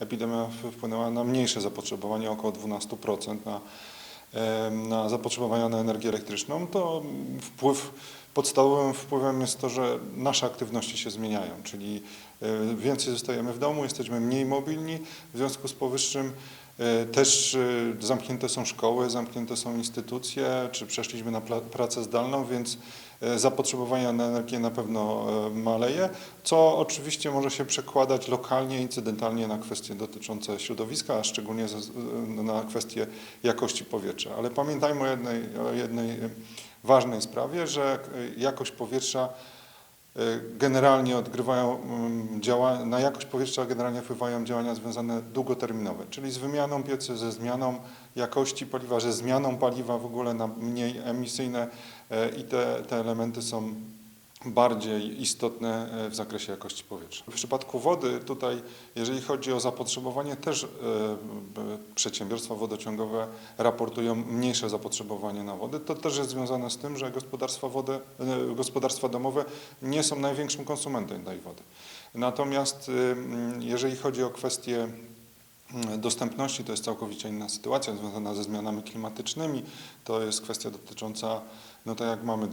Epidemia wpłynęła na mniejsze zapotrzebowanie, około 12% na, na zapotrzebowanie na energię elektryczną, to wpływ, podstawowym wpływem jest to, że nasze aktywności się zmieniają, czyli e, więcej zostajemy w domu, jesteśmy mniej mobilni, w związku z powyższym e, też e, zamknięte są szkoły, zamknięte są instytucje, czy przeszliśmy na pracę zdalną, więc e, zapotrzebowanie na energię na pewno e, maleje, co oczywiście może się przekładać lokalnie, incydentalnie na kwestie dotyczące środowiska, a szczególnie ze- na kwestie jakości powietrza. Ale pamiętajmy o jednej, o jednej e, ważnej sprawie, że e, jakość powietrza e, generalnie odgrywają mm, działa, na jakość powietrza generalnie wpływają działania związane długoterminowe, czyli z wymianą piecy, ze zmianą jakości paliwa, ze zmianą paliwa w ogóle na mniej emisyjne e, i te, te elementy są bardziej istotne e, w zakresie jakości powietrza. W przypadku wody tutaj, jeżeli chodzi o zapotrzebowanie, też e, przedsiębiorstwa wodociągowe raportują mniejsze zapotrzebowanie na wodę. To też jest związane z tym, że gospodarstwa, wody, e, gospodarstwa domowe nie są największym konsumentem tej wody. Natomiast jeżeli chodzi o kwestie dostępności, to jest całkowicie inna sytuacja związana ze zmianami klimatycznymi. To jest kwestia dotycząca, no tak jak mamy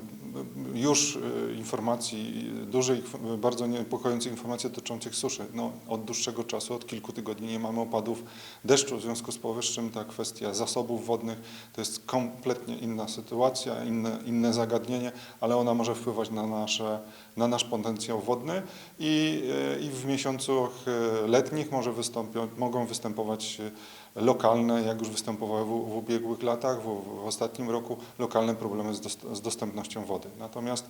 już y, informacji, dużych, bardzo niepokojących informacji dotyczących suszy. No, od dłuższego czasu, od kilku tygodni nie mamy opadów deszczu, w związku z powyższym ta kwestia zasobów wodnych to jest kompletnie inna sytuacja, inne, inne zagadnienie, ale ona może wpływać na, nasze, na nasz potencjał wodny i, y, i w miesiącach y, letnich może wystąpią, mogą występować y, lokalne, jak już występowały w, w ubiegłych latach, w, w ostatnim roku, lokalne problemy z, dost, z dostępnością wody. Natomiast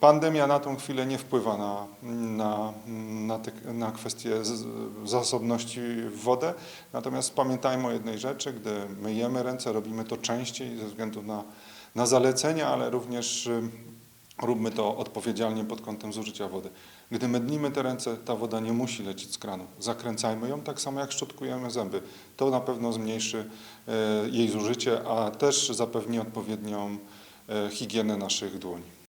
pandemia na tą chwilę nie wpływa na, na, na, te, na kwestię zasobności w wodę. Natomiast pamiętajmy o jednej rzeczy, gdy myjemy ręce, robimy to częściej ze względu na, na zalecenia, ale również róbmy to odpowiedzialnie pod kątem zużycia wody. Gdy mydlimy te ręce, ta woda nie musi lecieć z kranu. Zakręcajmy ją tak samo jak szczotkujemy zęby. To na pewno zmniejszy e, jej zużycie, a też zapewni odpowiednią e, higienę naszych dłoni.